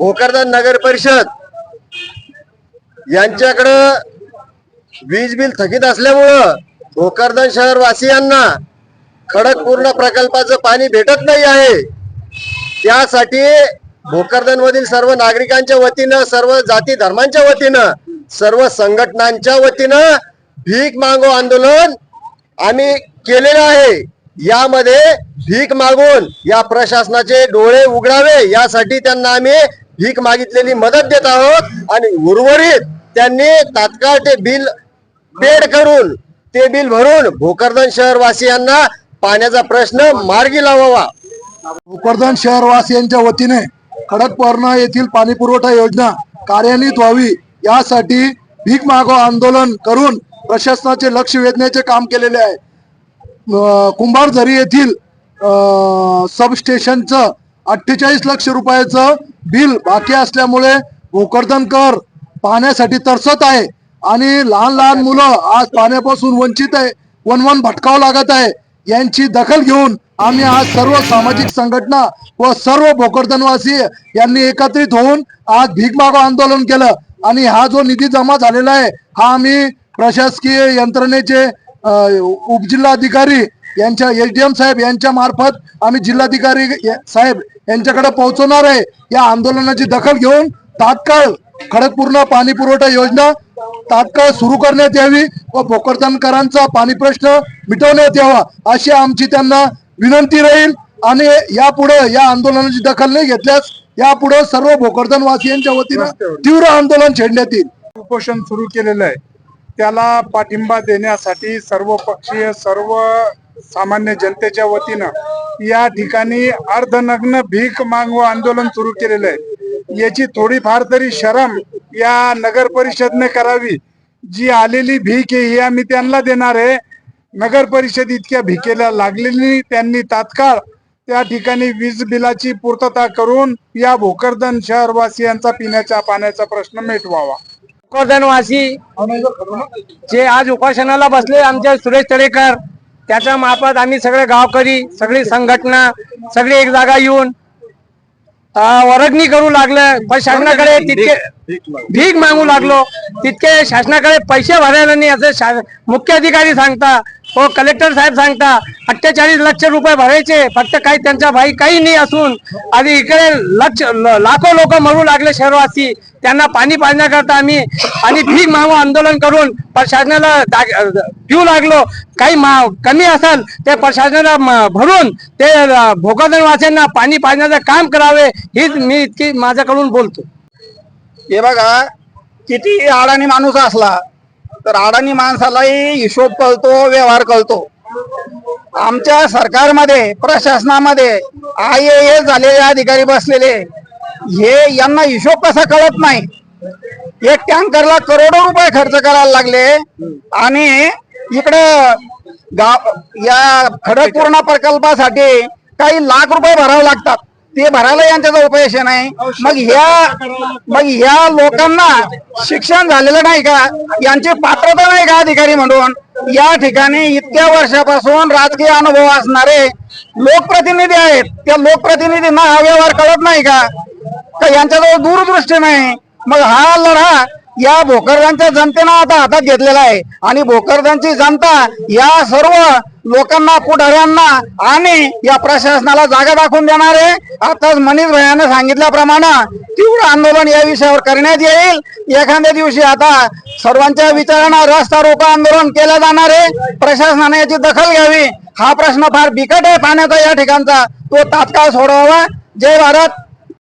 भोकरदन नगर परिषद यांच्याकडं वीज बिल थकीत असल्यामुळं भोकरदन शहरवासियांना खडकपूर्ण प्रकल्पाचं पाणी भेटत नाही आहे. त्यासाठी भोकरदन मधील सर्व नागरिकांच्या वतीनं सर्व जाती धर्मांच्या वतीनं सर्व संघटनांच्या वतीनं भीक मागो आंदोलन आम्ही केलेलं आहे. यामध्ये भीक मागून या प्रशासनाचे डोळे उघडावे यासाठी त्यांना आम्ही भीक मागितलेली मदत देत आहोत आणि उर्वरित त्यांनी तात्काळ ते बिल पेड करून ते बिल भरून भोकरदन शहरवासियांना पाण्याचा प्रश्न मार्गी लावावा. भोकरदन शहरवासियांच्या वतीने खडकपर्णा येथील पाणी पुरवठा योजना कार्यान्वित व्हावी यासाठी भीक मागो आंदोलन करून प्रशासनाचे लक्ष वेधण्याचे काम केलेले आहे. कुंभारझरी येथील सबस्टेशनचं अठ्ठेचाळीस लक्ष रुपयाचं बिल बाकी असल्यामुळे भोकरदनकर पाण्यासाठी तरसत आहे. आणि लहान लहान मुलं आज पाण्यापासून वंचित आहे. वनवन भटकावं लागत आहे. यांची दखल घेऊन आम्ही आज सर्व सामाजिक संघटना व सर्व भोकरदनवासी यांनी एकत्रित होऊन आज भीक मागो आंदोलन केलं. आणि हा जो निधी जमा झालेला आहे हा आम्ही प्रशासकीय यंत्रणेचे उपजिल्हाधिकारी यांच्या एस डी एम साहेब यांच्या मार्फत आम्ही जिल्हाधिकारी या- साहेब यांच्याकडे पोहोचवणार आहे. या आंदोलनाची दखल घेऊन तात्काळ खडकपूर्ण पाणी पुरवठा योजना तात्काळ सुरू करण्यात यावी व भोकरदनकरांचा पाणी प्रश्न मिटवण्यात यावा अशी आमची त्यांना विनंती राहील. आणि यापुढे या आंदोलनाची दखल नाही घेतल्यास यापुढे सर्व भोकरदन वासियांच्या वतीनं तीव्र आंदोलन छेडण्यात येईल. उपोषण सुरू केलेलं आहे. त्याला पाठिंबा देण्यासाठी सर्व पक्षीय सर्व सामान्य जनतेच्या वतीनं या ठिकाणी अर्धनग्न भीक मागवा आंदोलन सुरू केलेलं आहे. याची थोडीफार तरी शरम या नगर परिषदने करावी. जी आलेली भीक आहे ही आम्ही त्यांना देणार आहे. नगर परिषद इतक्या भिकेला लागलेली त्यांनी तात्काळ त्या ठिकाणी वीज बिलाची पूर्तता करून या भोकरदन शहरवासियांचा पिण्याच्या पाण्याचा प्रश्न मिटवावा. भोकरदनवासी जे आज उपासनाला बसले आमचे सुरेश तळेकर त्याच्या मार्फत आम्ही सगळे गावकरी सगळी संघटना सगळी एक जागा येऊन वरगणी वर्गणी करू लागलं. पण शासनाकडे तितके भीक मागू लागलो. तितके शासनाकडे पैसे भरायला नाही. असं मुख्य अधिकारी सांगता हो कलेक्टर साहेब सांगता अठ्ठेचाळीस लक्ष रुपये भरायचे. फक्त काही त्यांच्या भाई काही नाही असून. आणि इकडे लक्ष ल- लाखो लोक मरू लागले शहरवासी. त्यांना पाणी पाजण्याकरता आम्ही आणि भीक मागू आंदोलन करून प्रशासनाला पिऊ लागलो. काही मा- कमी असेल ते प्रशासनाला भरून ते अ, पाणी पाजण्याचं काम करावे हीच मी इतकी माझ्याकडून बोलतो. हे बघा किती अडाणी माणूस असला तर अडाणी माणसालाही हिशोब कळतो व्यवहार कळतो. आमच्या सरकारमध्ये प्रशासनामध्ये आय ए एस झालेले अधिकारी बसलेले हे यांना हिशोब कसा कळत नाही? एक टँकरला करोडो रुपये खर्च करायला लागले आणि इकडं गाव या खडकपूर्णा प्रकल्पासाठी काही लाख रुपये भरावे लागतात. ते भरायला यांच्याचा उपयश नाही. मग ह्या मग ह्या लोकांना शिक्षण झालेलं नाही का? यांची पात्रता नाही का अधिकारी म्हणून? या ठिकाणी इतक्या वर्षापासून राजकीय अनुभव असणारे लोकप्रतिनिधी आहेत. त्या लोकप्रतिनिधींना हा व्यवहार कळत नाही का? का यांच्याजवळ दूरदृष्टी नाही. मग हा लढा या भोकरदांच्या जनतेनं आता हातात घेतलेला आहे. आणि भोकरदांची जनता या सर्व लोकांना पुढाऱ्यांना आणि या प्रशासनाला जागा दाखवून देणार आहे. आताच मनीष भयानं सांगितल्याप्रमाणे तीव्र आंदोलन या विषयावर करण्यात येईल. एखाद्या दिवशी आता सर्वांच्या विचारांना रस्ता रोको आंदोलन केलं जाणार आहे. प्रशासनाने याची दखल घ्यावी. हा प्रश्न फार बिकट आहे पाण्याचा या ठिकाणचा. तो तात्काळ सोडवावा. जय भारत.